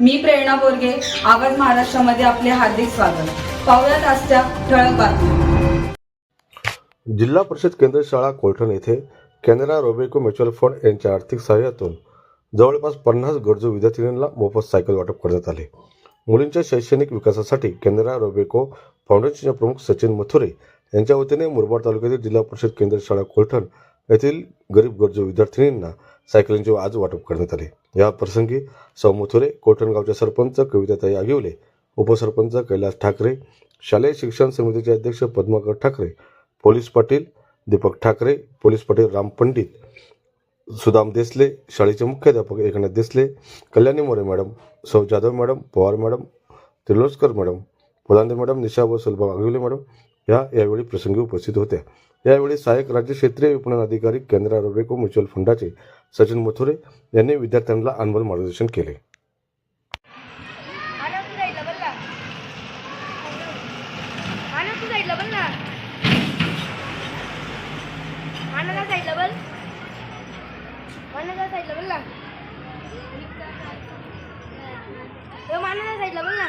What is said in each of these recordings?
मी प्रेरणा बोरगे आवाज महाराष्ट्रामध्ये आपले हार्दिक स्वागत. पाहुयात आजच्या ठळक बातम्या. जिल्हा परिषद केंद्र शाळा कोलठण येथे कॅनरा रोबेको म्युच्युअल फंड यांच्या आर्थिक सहाय्यातून जवळपास पन्नास गरजू विद्यार्थिनींना मोफत सायकल वाटप करण्यात आले. मुलींच्या शैक्षणिक विकासासाठी कॅनरा रोबेको फाउंडेशनचे प्रमुख सचिन मथुरे यांच्या वतीने मुरबाड तालुक्यातील जिल्हा परिषद केंद्र शाळा कोलठण येथील गरीब गरजू विद्यार्थिनींना सायकलिंगचे आज वाटप करण्यात आले. या प्रसंगी सौ मथुरे कोलठण सरपंच कविताताई आगिवले उपसरपंच कैलास ठाकरे शालेय शिक्षण समितीचे अध्यक्ष पद्माकर ठाकरे पोलीस पाटील दीपक ठाकरे पोलीस पाटील राम पंडित सुदाम देसले शाळेचे मुख्याध्यापक एकनाथ देसले कल्याणी मोरे मॅडम सौ Jadhav madam Pawar madam Triloskar madam Phulande madam Nisha व सुलभा आगिवले मॅडम या यावेळी प्रसंगी उपस्थित होत्या. यावेळी सहाय्यक राज्य क्षेत्रीय विपणन अधिकारी केंद्र रोबेको म्युच्युअल फंडाचे सचिन मथुरे यांनी विद्यार्थ्यांना अनमोल मार्गदर्शन केले आना तू साईडला बघ ना आना तू साईडला बघ ना आना त्या साईडला बघ आना त्या साईडला बघ ना ए, माना त्या साईडला बघ ना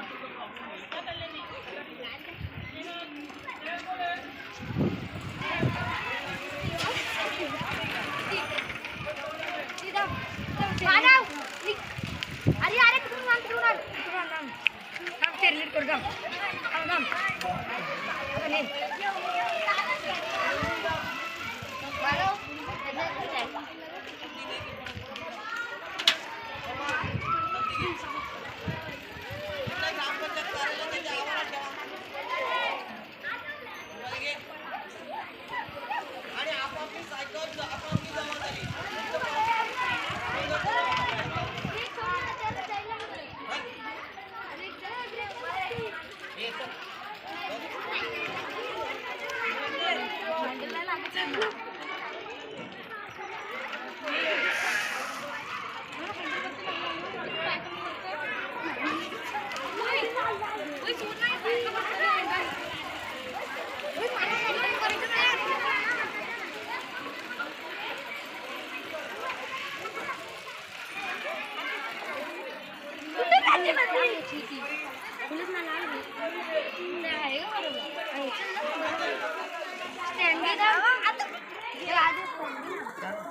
स्टँड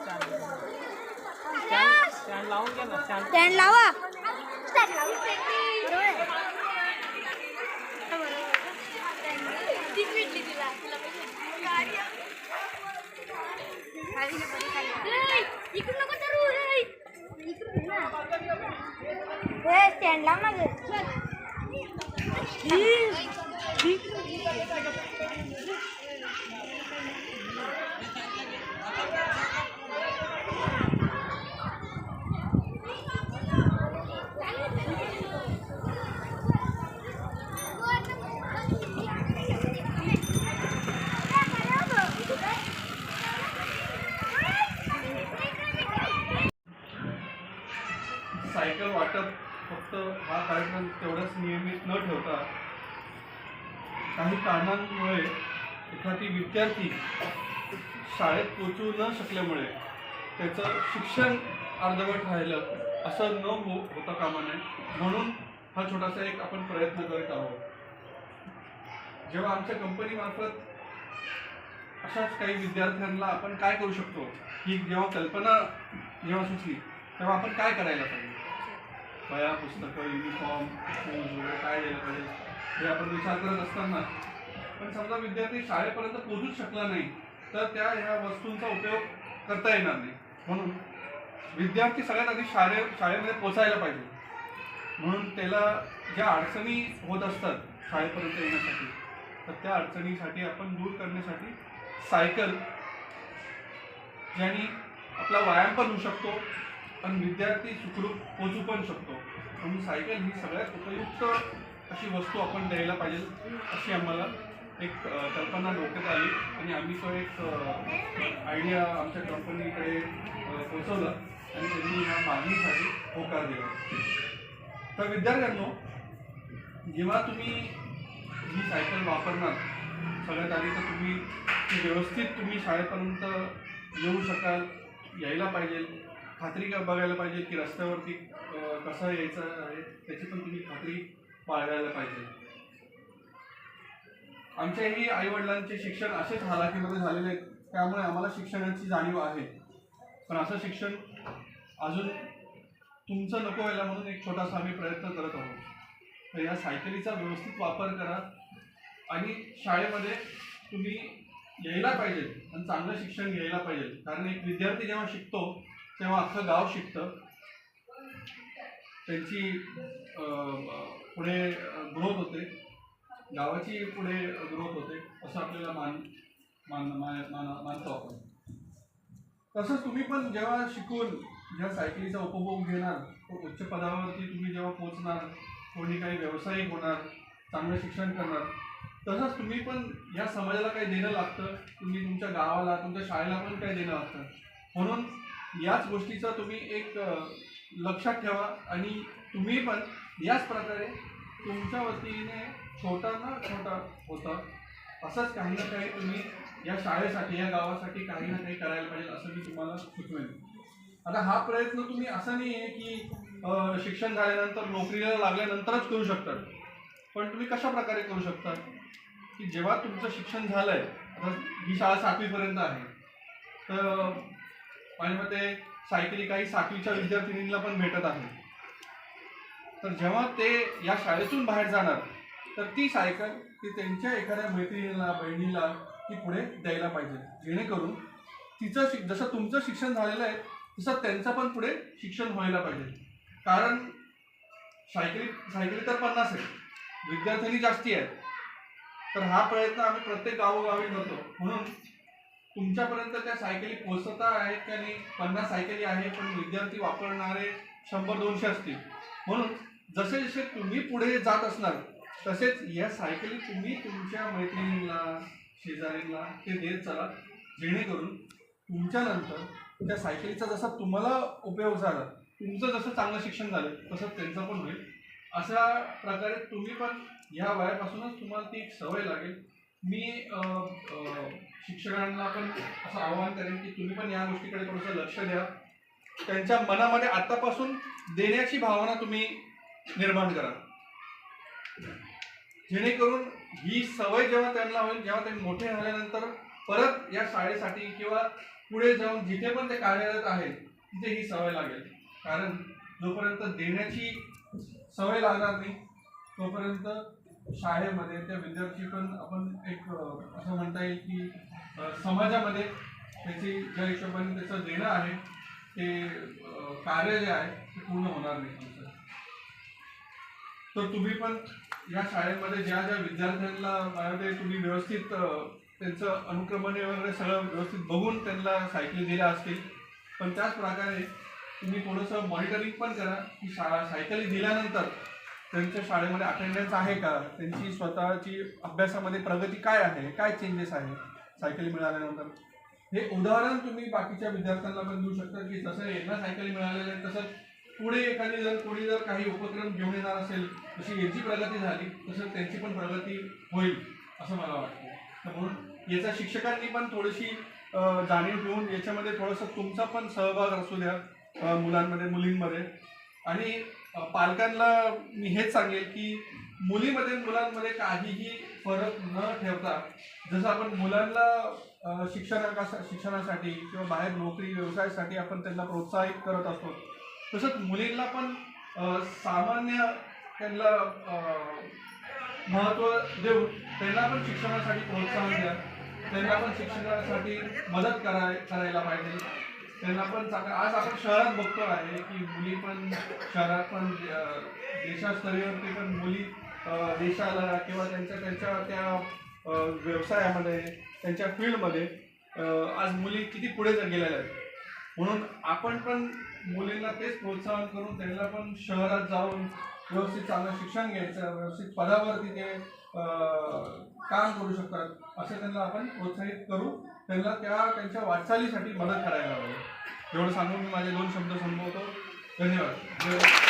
लावा स्टँड लावा इकडून नको करू स्टँड लाव ना सायकल वाटप फक्त हा कार्यक्रम तेवढाच नियमित न ठेवता काही कारणांमुळे एखादी विद्यार्थी शाळेत पोचू न शकल्यामुळे त्याचं शिक्षण अर्धवट राहिलं असं न हो होता कामा नये. म्हणून हा छोटासा एक आपण प्रयत्न करीत आहोत. जेव्हा आमच्या कंपनीमार्फत अशाच काही विद्यार्थ्यांना आपण काय करू शकतो ही जेव्हा कल्पना जेव्हा सुचली तेव्हा आपण काय करायला पाहिजे? वया पुस्तकं युनिफॉर्म शूज वगैरे काय द्यायला पाहिजे हे आपण विचार करत असताना. पण समजा विद्यार्थी शाळेपर्यंत पोहोचूच शकला नाही तर त्या ह्या वस्तूंचा उपयोग करता येणार नाही. म्हणून विद्यार्थी सगळ्यात आधी शाळे शाळेमध्ये पोचायला पाहिजे. म्हणून त्याला ज्या अडचणी होत असतात शाळेपर्यंत येण्यासाठी तर त्या अडचणीसाठी आपण दूर करण्यासाठी सायकल ज्याने आपला व्यायाम पण होऊ शकतो. पण विद्यार्थी सुखरूप पोचू पण शकतो. म्हणून सायकल ही सगळ्यात उपयुक्त अशी वस्तू आपण द्यायला पाहिजे अशी आम्हाला एक कल्पना डोक्यात आली. आणि आम्ही तो एक आयडिया आमच्या कंपनीकडे पोचवला. आणि त्यांनी ह्या मागणीसाठी होकार दिला. तर विद्यार्थ्यांनो जेव्हा तुम्ही ही सायकल वापरणार सगळ्यात आधी तर तुम्ही व्यवस्थित तुम्ही शाळेपर्यंत येऊ शकाल यायला पाहिजे. खात्री बघायला पाहिजे की रस्त्यावरती कसा कसं यायचं आहे त्याची पण तुम्ही खात्री बाळगायला पाहिजे. आमच्याही आईवडिलांचे शिक्षण असेच हालाकीमध्ये झालेले आहेत. त्यामुळे आम्हाला शिक्षणाची जाणीव आहे. पण असं शिक्षण अजून तुमचं नको व्हायला म्हणून एक छोटासा आम्ही प्रयत्न करत आहोत. तर या सायकलीचा व्यवस्थित वापर करा आणि शाळेमध्ये तुम्ही यायला पाहिजे आणि चांगलं शिक्षण घ्यायला पाहिजे. कारण एक विद्यार्थी जेव्हा शिकतो तेव्हा अख्खं गाव शिकतं. त्यांची पुढे ग्रोथ होते. गावाची पुढे ग्रोथ होते असं आपल्याला मान मान मान- मानतो आपण. तसंच तुम्ही पण जेव्हा शिकून ज्या सायकलीचा उपभोग घेणार उच्च पदावरती तुम्ही जेव्हा पोहोचणार कोणी काही व्यावसायिक होणार चांगलं शिक्षण करणार तसंच तुम्ही पण या समाजाला काही देणं लागतं. तुम्ही तुमच्या गावाला तुमच्या शाळेला पण काही देणं लागतं. म्हणून याच गोष्टीचा तुम्ही एक लक्षात ठेवा आणि तुम्ही पण याच प्रकारे तुमच्या वतीने छोटा ना छोटा होता असंच काही ना काही तुम्ही या शाळेसाठी या गावासाठी काही ना काही करायला पाहिजे असं मी तुम्हाला सुचवेन. आता हा प्रयत्न तुम्ही असा नाही आहे की शिक्षण झाल्यानंतर नोकरीला लागल्यानंतरच करू शकता. पण तुम्ही कशा प्रकारे करू शकता? की जेव्हा तुमचं शिक्षण झालंय आता ही शाळा सातवीपर्यंत आहे तर आणि मग ते सायकली काही सातवीच्या विद्यार्थिनींना पण भेटत आहे. तर जेव्हा ते या शाळेतून बाहेर जाणार तर ती सायकल ती त्यांच्या एखाद्या मैत्रिणीला बहिणीला ती पुढे द्यायला पाहिजे. जेणेकरून तिचं शिक जसं तुमचं शिक्षण झालेलं आहे तसं त्यांचं पण पुढे शिक्षण व्हायला पाहिजे. कारण सायकली सायकली तर पन्नास आहे. विद्यार्थ्यांनी जास्ती आहेत तर हा प्रयत्न आम्ही प्रत्येक गावोगावी करतो. म्हणून तुमच्यापर्यंत त्या सायकली पोचता आहेत का नाही? पन्नास सायकली आहे पण विद्यार्थी वापरणारे शंभर दोनशे असतील. म्हणून जसे जसे तुम्ही पुढे जात असणार तसेच या सायकली तुम्ही तुमच्या मैत्रिणींना शेजारींना ते देत चला. जेणेकरून तुमच्यानंतर त्या सायकलीचा जसा तुम्हाला उपयोग झाला तुमचं जसं चांगलं शिक्षण झालं तसं त्यांचं पण होईल. अशा प्रकारे तुम्ही पण ह्या वयापासूनच तुम्हाला ती एक सवय लागेल. मी शिक्षकांना पण असं आवाहन करेन की तुम्ही पण या गोष्टीकडे थोडंसं लक्ष द्या. त्यांच्या मनामध्ये आतापासून देण्याची भावना तुम्ही निर्माण करा. जेणेकरून ही सवय जेव्हा त्यांना होईल जेव्हा ते मोठे झाल्यानंतर परत या शाळेसाठी किंवा पुढे जाऊन जिथे पण ते कार्यरत आहेत तिथे ही सवय लागेल. कारण जोपर्यंत देण्याची सवय लागणार नाही तोपर्यंत शाळेमध्ये त्या विद्यार्थी पण आपण एक असं म्हणता येईल की समाजामध्ये त्याची ज्या हिशोबाने त्याचं देणं आहे ते कार्य जे आहे ते पूर्ण होणार नाही तुमचं तर तुम्ही पण या शाळेमध्ये ज्या ज्या विद्यार्थ्यांना मला तुम्ही व्यवस्थित त्यांचं अनुक्रमणे वगैरे सगळं व्यवस्थित बघून त्यांना सायकली दिल्या असतील पण त्याच प्रकारे तुम्ही थोडंसं मॉनिटरिंग पण करा की शाळा सायकली दिल्यानंतर त्यांच्या शाळेमध्ये अटेंडन्स आहे का? त्यांची स्वतःची अभ्यासामध्ये प्रगती काय आहे? काय चेंजेस आहे? सायकली मिळाल्यानंतर. हे उदाहरण तुम्ही बाकीच्या विद्यार्थ्यांना पण देऊ शकता की जसं यांना सायकली मिळालेल्या आहेत तसं पुढे एखादी जर कोणी जर काही उपक्रम घेऊन येणार असेल तशी याची प्रगती झाली तसं त्यांची पण प्रगती होईल असं मला वाटतं. तर म्हणून याचा शिक्षकांनी पण थोडीशी जाणीव ठेवून याच्यामध्ये थोडंसं तुमचा पण सहभाग असू द्या मुलांमध्ये मुलींमध्ये. आणि पालकांना मी हेच सांगेल की मुलीमध्ये मुलांमध्ये काहीही फरक न ठेवता जसं आपण मुलांना शिक्षणा शिक्षणासाठी किंवा बाहेर नोकरी व्यवसायासाठी आपण त्यांना प्रोत्साहित करत असतो. तसंच मुलींना पण सामान्य त्यांना महत्त्व देऊन त्यांना पण शिक्षणासाठी प्रोत्साहन द्या. त्यांना पण शिक्षणासाठी मदत कराय करायला पाहिजे. त्यांना पण चांगलं आज आपण शहरात बघतो आहे की मुली पण शहरात पण देशास्तरीयवरती पण मुली देशाला किंवा त्यांच्या त्यांच्या त्या व्यवसायामध्ये त्यांच्या फील्डमध्ये आज मुली किती पुढे जर गेलेल्या आहेत. म्हणून आपण पण मुलींना तेच प्रोत्साहन करून त्यांना पण शहरात जाऊन व्यवस्थित चांगलं शिक्षण घ्यायचं व्यवस्थित पदावरती ते काम करू शकतात असं त्यांना आपण प्रोत्साहित करू. त्यांना त्या त्यांच्या वाटचालीसाठी मदत करायला हवी. एवढं सांगून मी माझे दोन शब्द संपवतो. धन्यवाद.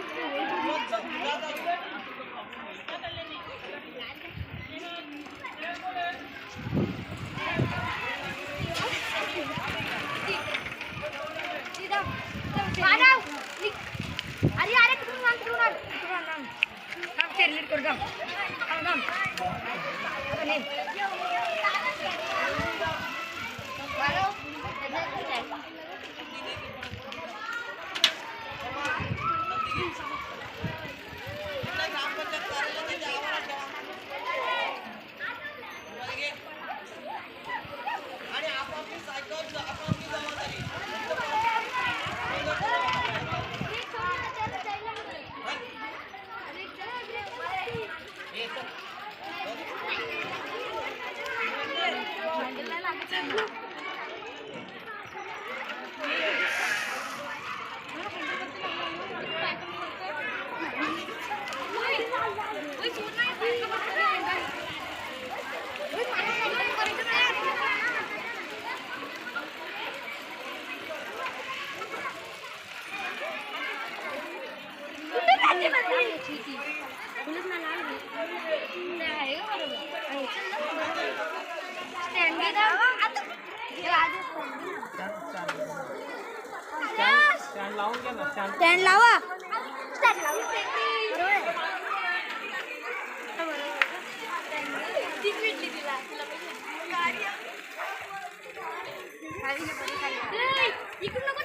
Peace out. स्टँड लावा स्टँड लावा इकडून नको